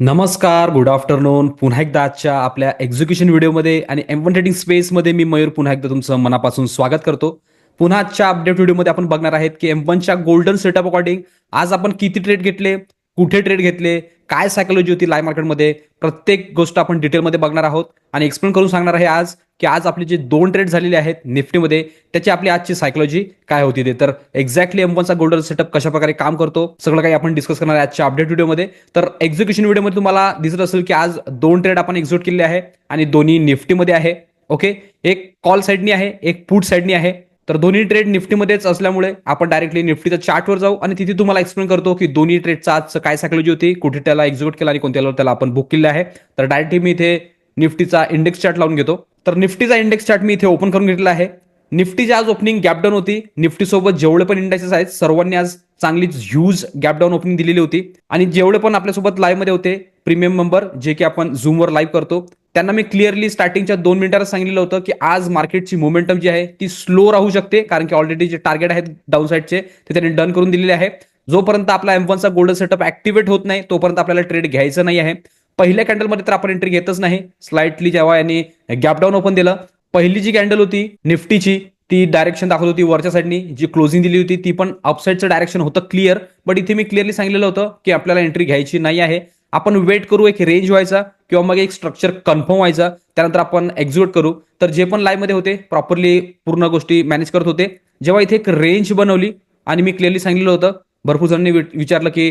नमस्कार good afternoon पुन्हा एकदा आजच्या आपल्या एक्झिक्युशन व्हिडिओमध्ये आणि एम वन ट्रेडिंग स्पेसमध्ये मी मयूर पुन्हा एकदा तुमचं मनापासून स्वागत करतो. पुन्हा आजच्या अपडेट व्हिडिओमध्ये आपण बघणार आहेत की एम वनच्या गोल्डन सेटअप अकॉर्डिंग आज आपण किती ट्रेड घेतले कुठे ट्रेड घेतले काय सायकोलॉजी होती लाईव्ह मार्केटमध्ये प्रत्येक गोष्ट आपण डिटेलमध्ये बघणार आहोत. आणि एक्सप्लेन करून सांगणार आहे आज की आज आपले जे दोन ट्रेड झालेले आहेत निफ्टीमध्ये त्याची आपली आजची सायकोलॉजी काय होती ते. तर एक्झॅक्टली एम गोल्डन सेटअप कशा प्रकारे काम करतो सगळं काही आपण डिस्कस करणार आहे आजच्या अपडेट व्हिडिओमध्ये तर एक्झिक्युशन व्हिडिओमध्ये तुम्हाला दिसत असेल की आज दोन ट्रेड आपण एक्झिक्यूट केले आहे आणि दोन्ही निफ्टीमध्ये आहे. ओके एक कॉल साईडनी आहे एक पुट साईडनी आहे. तर दोन्ही ट्रेड निफ्टीमध्येच असल्यामुळे आपण डायरेक्टली निफ्टीच्या चार्टवर जाऊ आणि तिथे तुम्हाला एक्सप्लेन करतो की दोन्ही ट्रेडचा आज काय सायकोलॉजी होती कुठे त्याला एक्झिक्यूट केला आणि कोणत्या त्याला आपण बुक केलं आहे. तर डायरेक्टली मी इथे निफ्टीचा इंडेक्स चार्ट लावून घेतो. तर निफ्टीचा इंडेक्स चार्ट मी इथे ओपन करून घेतला आहे. निफ्टीची आज ओपनिंग गॅपडाऊन होती. निफ्टी सोबत जेवढे पण इंडेक्सेस आहेत सर्वांनी आज चांगलीच ह्यूज गॅपडाऊन ओपनिंग दिलेली होती. आणि जेवढे पण आपल्यासोबत लाईव्हमध्ये होते प्रीमियम मेंबर जे की आपण झूमवर लाईव्ह करतो त्यांना मी क्लिअरली स्टार्टिंगच्या दोन मिनिटात सांगितलं होतं की आज मार्केटची मोमेंटम जी आहे ती स्लो राहू शकते कारण की ऑलरेडी जे टार्गेट आहेत डाऊन साईडचे ते त्यांनी डन करून दिलेले आहे. जोपर्यंत आपला एम वनचा गोल्डन सेटअप ऍक्टिव्हेट होत नाही तोपर्यंत आपल्याला ट्रेड घ्यायचं नाही आहे. पहिल्या कॅन्डलमध्ये तर आपण एंट्री घेतच नाही. स्लाइटली जेव्हा यांनी गॅपडाऊन ओपन दिलं पहिली जी कॅन्डल होती निफ्टीची ती डायरेक्शन दाखवत होती वरच्या साईडनी जी क्लोजिंग दिली होती ती पण अपसाईडचं डायरेक्शन होतं क्लिअर बट इथे मी क्लिअरली सांगितलेलं होतं की आपल्याला एंट्री घ्यायची नाही आहे. आपण वेट करू एक रेंज व्हायचा किंवा मग एक स्ट्रक्चर कन्फर्म व्हायचा. त्यानंतर आपण एक्झिक्यूट करू. तर जे पण लाईव्हमध्ये होते प्रॉपरली पूर्ण गोष्टी मॅनेज करत होते. जेव्हा इथे एक रेंज बनवली आणि मी क्लिअरली सांगितलं होतं भरपूर जणांनी विचारलं की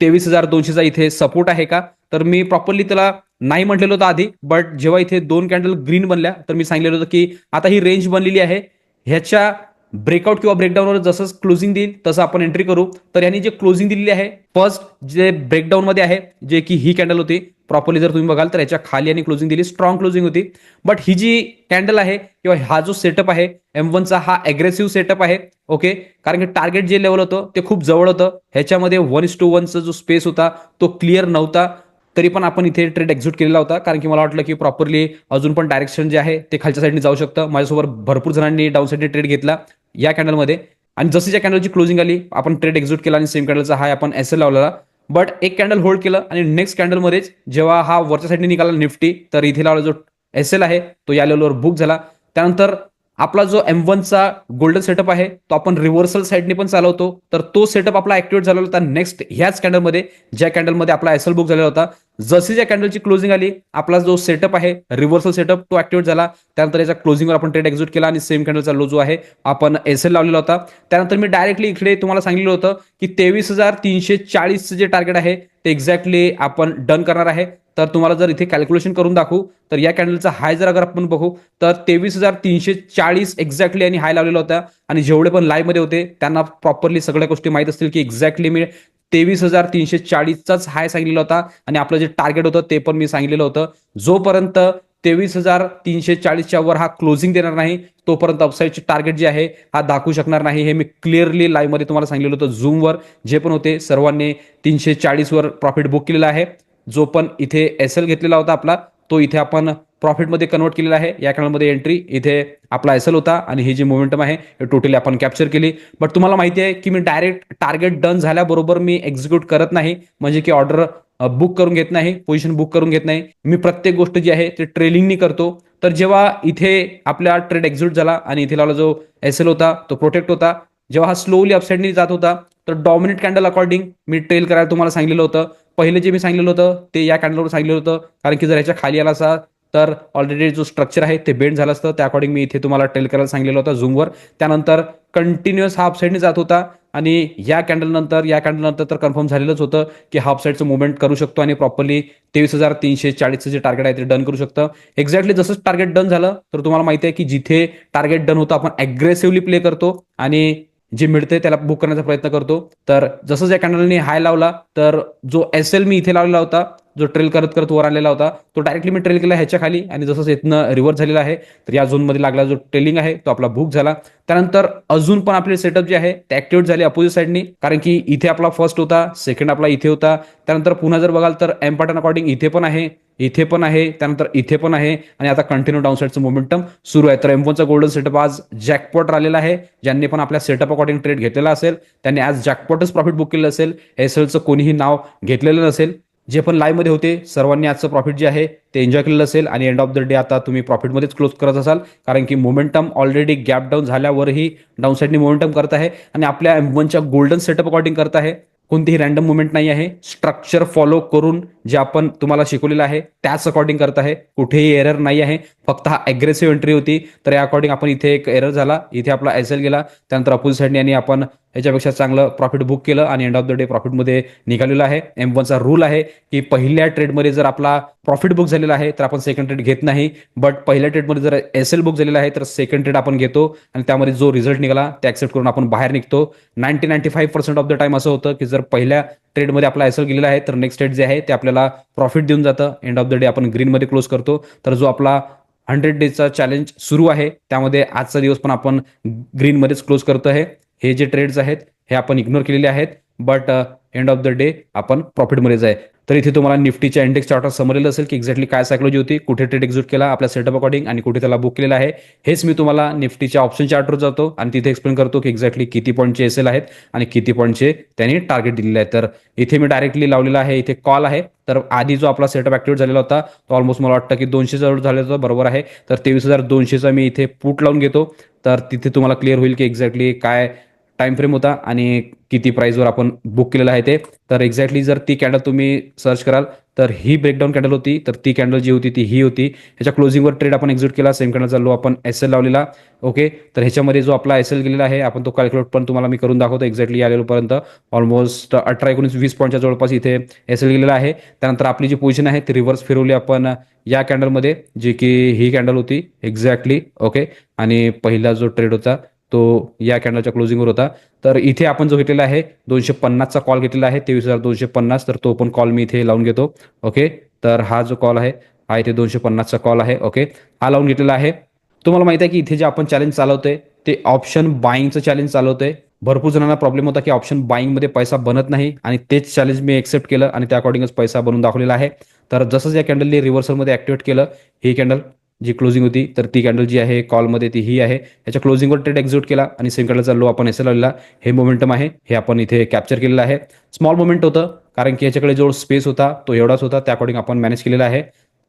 तेवीस हजार दोनशेचा इथे सपोर्ट आहे का? तर मी प्रॉपरली त्याला नाही म्हटलेलं होतं आधी बट जेव्हा इथे दोन कॅन्डल ग्रीन बनल्या तर मी सांगितलेलं होतं की आता ही रेंज बनलेली आहे. ह्याच्या ब्रेकआउट किंवा ब्रेकडाऊनवर जसं क्लोजिंग देईल तसं आपण एंट्री करू. तर यांनी जे क्लोजिंग दिलेली आहे फर्स्ट जे ब्रेकडाऊन मध्ये आहे जे की ही कॅन्डल होती प्रॉपरली जर तुम्ही बघाल तर याच्या खाली आणि क्लोजिंग दिली स्ट्रॉंग क्लोजिंग होती. बट ही जी कॅन्डल आहे किंवा हा जो सेटअप आहे एम वनचा हा अग्रेसिव्ह सेटअप आहे ओके कारण की टार्गेट जे लेवल होतं ते खूप जवळ होतं. ह्याच्यामध्ये वन इस टू वनचा जो स्पेस होता तो क्लिअर नव्हता. तरी पण आपण इथे ट्रेड एक्झिट केलेला होता. कारण की मला वाटलं की प्रॉपरली अजून पण डायरेक्शन जे आहे ते खालच्या साईडने जाऊ शकतं. माझ्यासोबत भरपूर जणांनी डाऊन साईडने ट्रेड घेतला. या कॅन्डलमध्ये आणि जशी ज्या कॅन्डलची क्लोजिंग आली आपण ट्रेड एक्झिट केला आणि सेम कॅन्डलचा हा आपण एस एल लावलेला. बट एक कॅन्डल होल्ड केलं आणि नेक्स्ट कॅन्डलमध्येच जेव्हा हा वरच्या साईडने निघाला निफ्टी तर इथे लावला जो एस एल आहे तो या लेवलवर बुक झाला. त्यानंतर आपला जो एम वनचा गोल्डन सेटअप आहे तो आपण रिव्हर्सल साईडने पण चालवतो. तर तो सेटअप आपला ऍक्टिव्हेट झालेला होता नेक्स्ट ह्याच कॅन्डलमध्ये ज्या कॅन्डलमध्ये आपला एसएल बुक झालेला होता. जशी ज्या कॅन्डलची क्लोजिंग आली आपला जो सेटअप आहे रिव्हर्सल सेटअप तो ऍक्टिव्हेट झाला. त्यानंतर याच्या क्लोजिंगवर आपण ट्रेड एक्झिट केला आणि सेम कॅन्डलचा लो जो आहे आपण एस एल लावलेला होता. त्यानंतर मी डायरेक्टली इकडे तुम्हाला सांगितलं होतं की तेवीस हजार तीनशे चाळीसचं जे टार्गेट आहे ते एक्झॅक्टली आपण डन करणार आहे. तर तुम्हाला जर इथे कॅल्क्युलेशन करून दाखवू तर या कॅन्डलचा हाय जर अगर आपण बघू तर तेवीस हजार तीनशे चाळीस एक्झॅक्टली आणि हाय लावलेला होता आणि जेवढे पण लाईमध्ये होते त्यांना प्रॉपरली सगळ्या गोष्टी माहीत असतील की एक्झॅक्टली मी तेवीस हजार तीनशे चाळीसचाच हाय सांगितलेला होता. आणि आपलं जे टार्गेट होतं ते पण मी सांगितलेलं होतं. जोपर्यंत तेवीस हजार तीनशे चाळीसच्या वर हा क्लोजिंग देणार नाही तोपर्यंत अपसाईडचे टार्गेट जे आहे हा दाखवू शकणार नाही. हे मी क्लिअरली लाईव्हमध्ये तुम्हाला सांगितलेलं होतं झूमवर जे पण होते सर्वांनी तीनशे चाळीसवर प्रॉफिट बुक केलेला आहे. जो पण इथे एस एल घेतलेला होता आपला तो इथे आपण प्रॉफिटमध्ये कन्वर्ट केलेला आहे. या कॅनलमध्ये एंट्री इथे आपला एस एल होता आणि ही जी मोमेंटम आहे हे टोटली आपण कॅप्चर केली. बट तुम्हाला माहिती आहे की मी डायरेक्ट टार्गेट डन झाल्याबरोबर मी एक्झिक्यूट करत नाही. म्हणजे की ऑर्डर बुक करून घेत नाही पोझिशन बुक करून घेत नाही. मी प्रत्येक गोष्ट जी आहे ते ट्रेलिंगनी करतो. तर जेव्हा इथे आपला ट्रेड एक्झिक्यूट झाला आणि इथे लावला जो एस एल होता तो प्रोटेक्ट होता. जेव्हा हा स्लोली अपसाईडनी जात होता तर डॉमिनेट कॅन्डल अकॉर्डिंग मी ट्रेल करायला तुम्हाला सांगितलेलं होतं. पहिले जे मी सांगितलेलं होतं ते या कॅन्डलवर सांगितलेलं होतं. कारण की जर याच्या खाली आला असा तर ऑलरेडी जो स्ट्रक्चर आहे ते बेंड झालं असतं. त्या अकॉर्डिंग मी इथे तुम्हाला टेल करायला सांगितलेलं होतं झूमवर त्यानंतर कंटिन्युअस हाफ अपसाईडने जात होता. आणि या कॅन्डल नंतर या कॅन्डल नंतर तर कन्फर्म झालेलंच होतं की हाफ साईडचं मुवमेंट करू शकतो आणि प्रॉपरली तेवीस हजार तीनशे चाळीसचं जे टार्गेट आहे ते डन करू शकतं. एक्झॅक्टली जसंच टार्गेट डन झालं तर तुम्हाला माहिती आहे की जिथे टार्गेट डन होतं आपण अग्रेसिव्हली प्ले करतो. आणि जे मिळते त्याला बुक करण्याचा प्रयत्न करतो. तर जसं या कॅन्डलने हाय लावला तर जो एस एल मी इथे लावलेला होता जो ट्रेल करत करत वर आलेला होता तो डायरेक्टली मी ट्रेल केला ह्याच्या खाली आणि जसं इथनं रिव्हर्स झालेला आहे तर या झोनमध्ये लागला जो ट्रेलिंग आहे तो आपला बुक झाला. त्यानंतर अजून पण आपले सेटअप जे आहे ते ऍक्टिव्हेट झाले अपोजिट साईडनी कारण की इथे आपला फर्स्ट होता सेकंड आपला इथे होता. त्यानंतर पुन्हा जर बघाल तर एम पॅटर्न अकॉर्डिंग इथे पण आहे इथे पण आहे त्यानंतर इथे पण आहे आणि आता कंटिन्यू डाऊन साईडचं मोमेंटम सुरू आहे. तर एम गोल्डन सेटअप आज जॅकपॉट राहिलेला आहे. ज्यांनी पण आपल्या सेटअप अकॉर्डिंग ट्रेड घेतलेला असेल त्यांनी आज जॅकपॉटच प्रॉफिट बुक केलं असेल. एसएलचं कोणीही नाव घेतलेलं नसेल. जे पण लाईव्हमध्ये होते सर्वांनी आजचं प्रॉफिट जे आहे ते एन्जॉय केलेलं असेल आणि एंड ऑफ द डे आता तुम्ही प्रॉफिटमध्येच क्लोज करत असाल कारण की मोमेंटम ऑलरेडी गॅप डाऊन झाल्यावरही डाऊन साईडने मोमेंटम करत आहे आणि आपल्या एम वनच्या गोल्डन सेटअप अकॉर्डिंग करत आहे. कोणतीही रॅन्डम मुवमेंट नाही आहे. स्ट्रक्चर फॉलो करून जे आपण तुम्हाला शिकवलेलं आहे त्याच अकॉर्डिंग करत आहे. कुठेही एरर नाही आहे. फक्त हा अग्रेसिव्ह एंट्री होती. तर या अकॉर्डिंग आपण इथे एक एरर झाला. इथे आपला एस एल गेला. त्यानंतर अपोजिट साईडने आणि आपण याच्यापेक्षा चांगलं प्रॉफिट बुक केलं आणि एंड ऑफ द डे प्रॉफिटमध्ये निघालेलं आहे. एम वनचा रूल आहे की पहिल्या ट्रेडमध्ये जर आपला प्रॉफिट बुक झालेला आहे तर आपण सेकंड ट्रेड घेत नाही. बट पहिल्या ट्रेडमध्ये जर एस एल बुक झालेला आहे तर सेकंड ट्रेड आपण घेतो. आणि त्यामध्ये जो रिझल्ट निघाला ते ऍक्सेप्ट करून आपण बाहेर निघतो. Ninety ninety five percent of the time असं होतं की जर पहिल्या ट्रेडमध्ये आपला एसल गेलेला आहे तर नेक्स्ट ट्रेड जे आहे ते आपल्याला प्रॉफिट देऊन जातं. एंड ऑफ द डे आपण ग्रीनमध्ये क्लोज करतो. तर जो आपला हंड्रेड डेजचा चॅलेंज सुरू आहे त्यामध्ये आजचा दिवस पण आपण ग्रीनमध्येच क्लोज करतो आहे हे जे ट्रेड्स आहेत हे आपण इग्नोर केलेले आहेत. But end of the day आपण प्रॉफिटमध्येच आहे. तर इथे तुम्हाला निफ्टीच्या इंडेक्स चार्टर समजलेलं असेल की एक्झॅक्टली काय सायकोलॉजी होती कुठे ट्रेड एक्झिट केला आपल्या सेटअप अकॉर्डिंग आणि कुठे त्याला बुक केलेला आहे. हेच मी तुम्हाला निफ्टीच्या ऑप्शन चार्टवर जातो आणि तिथे एक्सप्लेन करतो की एक्झॅक्टली किती पॉईंटचे एस एल आहेत आणि किती पॉईंटचे त्यांनी टार्गेट दिलेले आहे तर इथे मी डायरेक्टली लावलेला आहे इथे कॉल आहे. तर आधी जो आपला सेटअप ऍक्टिव्हेट झालेला होता तो ऑलमोस्ट मला वाटतं की दोनशे जवळ झालेला होता बरोबर आहे. तर तेवीस हजार दोनशेचा मी इथे पूट लावून घेतो. तर तिथे तुम्हाला क्लिअर होईल की एक्झॅक्टली काय टाइम फ्रेम होता आणि किती प्राईजवर आपण बुक केलेलं आहे ते. तर एक्झॅक्टली जर ती कॅन्डल तुम्ही सर्च कराल तर ही ब्रेकडाऊन कॅन्डल होती तर ती कॅन्डल जी होती ती ही होती. ह्याच्या क्लोजिंगवर ट्रेड आपण एक्झिट केला सेम कॅन्डलचा लो आपण एस एल लावलेला. ओके तर ह्याच्यामध्ये जो आपला एस एल गेलेला आहे आपण तो कॅल्क्युलेट पण तुम्हाला मी करून दाखवतो एक्झॅक्टली या लेवलपर्यंत ऑलमोस्ट अठरा एकोणीस वीस पॉईंटच्या जवळपास इथे एस एल गेलेला आहे. त्यानंतर आपली जी पोझिशन आहे ती रिव्हर्स फिरवली आपण या कॅन्डलमध्ये जी की ही कॅन्डल होती एक्झॅक्टली ओके आणि पहिला जो ट्रेड होता तो या कॅन्डलच्या क्लोजिंगवर होता. तर इथे आपण जो घेतलेला आहे दोनशे पन्नासचा कॉल घेतलेला आहे तेवीस हजार दोनशे पन्नास. तर तो पण कॉल मी इथे लावून घेतो. ओके तर हा जो कॉल आहे हा इथे दोनशे पन्नासचा कॉल आहे. ओके हा लावून घेतलेला आहे. तुम्हाला माहिती आहे की इथे जे आपण चॅलेंज चालवतोय ते ऑप्शन बाईंगचं चॅलेंज चालवतोय. भरपूर जणांना प्रॉब्लेम होता की ऑप्शन बाईंगमध्ये पैसा बनत नाही आणि तेच चॅलेंज मी एक्सेप्ट केलं आणि त्या अकॉर्डिंगच पैसा बनवून दाखवलेला आहे. तर जसंच या कॅन्डलने रिव्हर्सलमध्ये ऍक्टिवेट केलं ही कॅन्डल जी क्लोजिंग होती तर ती कॅन्डल जी आहे कॉलमध्ये ती ही आहे. याच्या क्लोजिंगवर ट्रेड एक्झिट केला आणि सेम कॅन्डलचा लो आपण एस लावलेला. हे मोमेंटम आहे हे आपण इथे कॅप्चर केलेलं आहे. स्मॉल मोमेंट होतं कारण की याच्याकडे जो स्पेस होता तो एवढाच होता. त्या अकॉर्डिंग आपण मॅनेज केलेला आहे.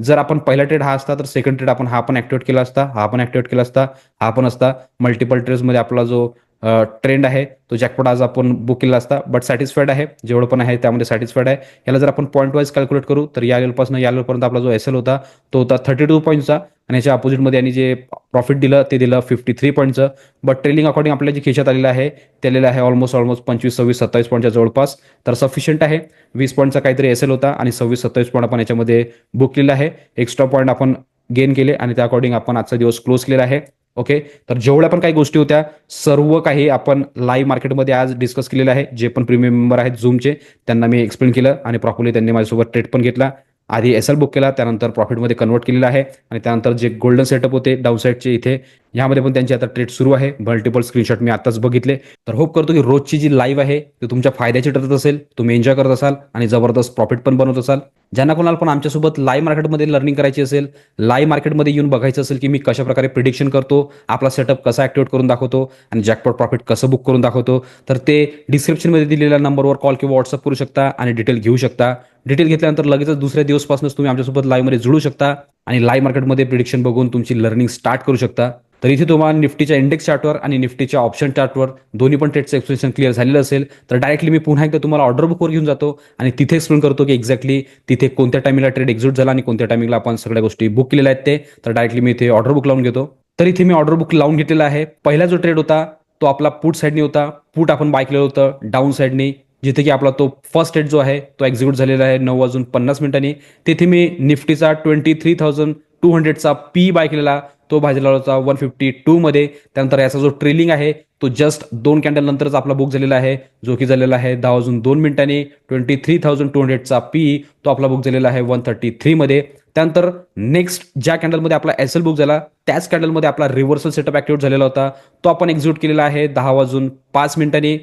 जर आपण पहिला ट्रेड हा असता तर सेकंड ट्रेड आपण हा पण ऍक्टिवेट केला असता हा पण ऍक्टिवेट केला असता हा पण असता. मल्टिपल ट्रेड्समध्ये आपला जो ट्रेंड आहे. तो जॅकपॉट आज आपण बुक केला असता बट सॅटिस्फाईड आहे. जेवढं पण आहे त्यामध्ये सॅटिस्फाईड आहे. याला जर आपण पॉईंट वाईज कॅल्क्युलेट करू तर या लेवलपासून या लेवलपर्यंत आपला जो एस एल होता तो होता थर्टी टू पॉईंटचा आणि याच्या अपोजिटमध्ये यांनी जे प्रॉफिट दिलं ते दिलं फिफ्टी थ्री पॉईंटचं बट ट्रेलिंग अकॉर्डिंग आपल्या जे खिशात आलेलं आहे ते आलेलं आहे ऑलमोस्ट ऑलमोस्ट पंचवीस सव्वीस सत्तावीस पॉईंटच्या जवळपास. तर सफिशियंट आहे. वीस पॉईंटचा काहीतरी एस एल होता आणि सव्वीस सत्तावीस पॉईंट आपण याच्यामध्ये बुक केलेला आहे. एक्स्ट्रा पॉईंट आपण गेन केले आणि त्या अकॉर्डिंग आपण आजचा दिवस क्लोज केलेला आहे. ओके? तर जेवढ्या पण काही गोष्टी होत्या सर्व काही आपण लाईव्ह मार्केटमध्ये आज डिस्कस केलेलं आहे. जे पण प्रीमियम मेंबर आहेत झूमचे त्यांना मी एक्सप्लेन केलं आणि प्रॉपरली त्यांनी माझ्यासोबत ट्रेड पण घेतला. आधी एस एल बुक केला त्यानंतर प्रॉफिटमध्ये कन्वर्ट केलेलं आहे आणि त्यानंतर जे गोल्डन सेटअप होते डाऊनसाईडचे इथे यामध्ये पण त्यांची आता ट्रेड सुरू आहे. मल्टिपल स्क्रीनशॉट मी आताच बघितले. तर होप करतो की रोजची जी लाईव्ह आहे ती तुमच्या फायद्याची ठरत असेल तुम्ही एन्जॉय करत असाल आणि जबरदस्त प्रॉफिट पण बनवत असाल. ज्यांना कोणाला पण आमच्यासोबत लाईव्ह मार्केटमध्ये लर्निंग करायची असेल लाईव्ह मार्केटमध्ये येऊन बघायचं असेल की मी कशा प्रकारे प्रिडिक्शन करतो आपला सेटअप कसा ऍक्टिवेट करून दाखवतो आणि जॅकपॉट प्रॉफिट कसं बुक करून दाखवतो तर ते डिस्क्रिप्शनमध्ये दिलेल्या नंबरवर कॉल किंवा व्हॉट्सअप करू शकता आणि डिटेल घेऊ शकता. डिटेल घेतल्यानंतर लगेचच दुसऱ्या दिवसपासूनच तुम्ही आमच्यासोबत लाईव्हमध्ये जुळू शकता आणि लाईव्ह मार्केटमध्ये प्रिडिक्शन बघून तुमची लर्निंग स्टार्ट करू शकता. तर इथे तुम्हाला निफ्टीच्या इंडेक्स चार्टवर आणि निफ्टीच्या ऑप्शन चार्टवर दोन्ही पण ट्रेडचं एक्सप्लेनेशन क्लिअर झालेलं असेल. तर डायरेक्टली मी पुन्हा एकदा तुम्हाला ऑर्डर बुकवर घेऊन जातो आणि तिथे एक्सप्लेन करतो की एक्झॅक्टली तिथे कोणत्या टायमिंगला ट्रेड एक्झिट झाला आणि कोणत्या टायमिंगला आपण सगळ्या गोष्टी बुक केलेल्या आहेत ते. तर डायरेक्टली मी इथे ऑर्डर बुक लावून घेतो. तर इथे मी ऑर्डर बुक लावून घेतलेला आहे. पहिला जो ट्रेड होता तो आपला पुट साईडनी होता. पुट आपण बाय केलेलं होतं. डाऊन साईडनी जिथे की आपला तो फर्स्ट एड जो आहे तो एक्झिक्यूट झालेला आहे नऊ वाजून पन्नास मिनिटांनी. तिथे मी निफ्टीचा ट्वेंटी थ्री थाउजंड टू हंड्रेडचा पी बाय केलेला तो भाजला होता वन फिफ्टी टूमध्ये त्यानंतर याचा जो ट्रेलिंग आहे तो जस्ट दोन कॅन्डल नंतरच आपला बुक झालेला आहे जो की झालेला आहे दहा वाजून दोन मिनिटांनी. ट्वेंटी थ्री थाउजंड टू हंड्रेडचा पी तो आपला बुक झालेला आहे वन थर्टी थ्रीमध्ये त्यानंतर नेक्स्ट ज्या कॅन्डलमध्ये आपला एस एल बुक झाला त्याच कॅन्डलमध्ये आपला रिव्हर्सल सेटअप ऍक्टिव्हेट झालेला होता. तो आपण एक्झिक्यूट केलेला आहे दहा वाजून पाच मिनिटांनी.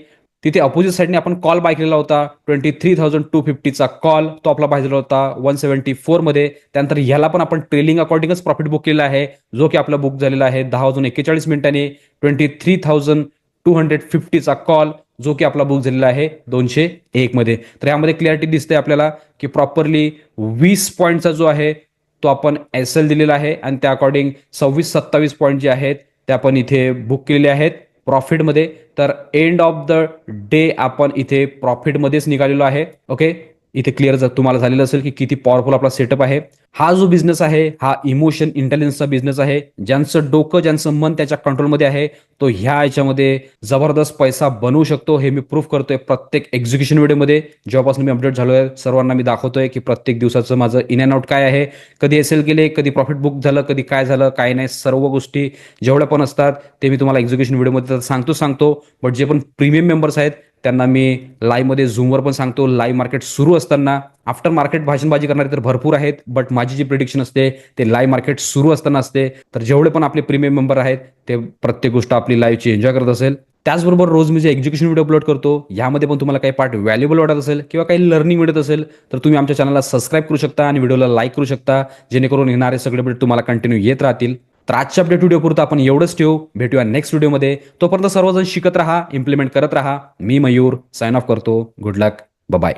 तिथे अपोजिट साईडने आपण कॉल बाय केलेला होता. ट्वेंटी थ्री थाउजंड टू फिफ्टीचा कॉल तो आपला बाय झाला होता. वन सेव्हन्टी फोरमध्ये त्यानंतर ह्याला पण आपण ट्रेलिंग अकॉर्डिंगच प्रॉफिट बुक केलेला आहे. जो की आपला बुक झालेला आहे दहा वाजून एक्केचाळीस मिनिटांनी. Twenty three thousand two hundred फिफ्टीचा call जो की आपला बुक झालेला आहे दोनशे एक मध्ये. तर यामध्ये क्लॅरिटी दिसते आपल्याला की प्रॉपरली वीस पॉईंटचा जो आहे तो आपण एस एल दिलेला आहे. आणि त्या अकॉर्डिंग सव्वीस सत्तावीस पॉईंट जे आहेत ते आपण इथे बुक केलेले आहेत. प्रॉफिटमध्ये. तर एंड ऑफ द डे आपण इथे प्रॉफिटमध्येच निघालेलो आहे. ओके इथे क्लिअर तुम्हाला झालेलं असेल की किती पॉवरफुल आपला सेटअप आहे. हा जो बिझनेस आहे हा इमोशन इंटेलिजन्सचा बिझनेस आहे. ज्यांचं डोकं ज्यांचं मन त्याच्या कंट्रोलमध्ये आहे तो ह्या याच्यामध्ये जबरदस्त पैसा बनवू शकतो. हे मी प्रूफ करतोय प्रत्येक एक्झिक्युशन व्हिडिओमध्ये जेव्हापासून मी अपडेट झालोय सर्वांना मी दाखवतोय की प्रत्येक दिवसाचं माझं इन अँड आउट काय आहे. कधी एस एल गेले कधी प्रॉफिट बुक झालं कधी काय झालं काय नाही सर्व गोष्टी जेवढ्या पण असतात ते मी तुम्हाला एक्झिक्युशन व्हिडिओमध्ये तर सांगतो सांगतो. बट जे पण प्रीमियम मेंबर्स आहेत त्यांना मी लाईव्हमध्ये झूमवर पण सांगतो. लाईव्ह मार्केट सुरू असताना आफ्टर मार्केट भाषणबाजी करणारे तर भरपूर आहेत बट माझी जी प्रिडिक्शन असते ते लाईव्ह मार्केट सुरू असताना असते. तर जेवढे पण आपले प्रीमियम मेंबर आहेत ते प्रत्येक गोष्ट आपली लाईव्हची एन्जॉय करत असेल. त्याचबरोबर रोज मी जे एज्युकेशन व्हिडिओ अपलोड करतो यामध्ये पण तुम्हाला काही पार्ट व्हॅल्युबल वाटत असेल किंवा काही लर्निंग मिळत असेल तर तुम्ही आमच्या चॅनलला सबस्क्राईब करू शकता आणि व्हिडिओला लाईक करू शकता जेणेकरून येणारे सगळे अपडेट तुम्हाला कंटिन्यू येत राहतील. तर आजच्या अपडेट व्हिडिओपुरतं आपण एवढंच ठेवू. भेटूया नेक्स्ट व्हिडिओमध्ये तोपर्यंत सर्वजण शिकत राहा इम्प्लिमेंट करत राहा. मी मयूर साइन ऑफ करतो. Good luck bye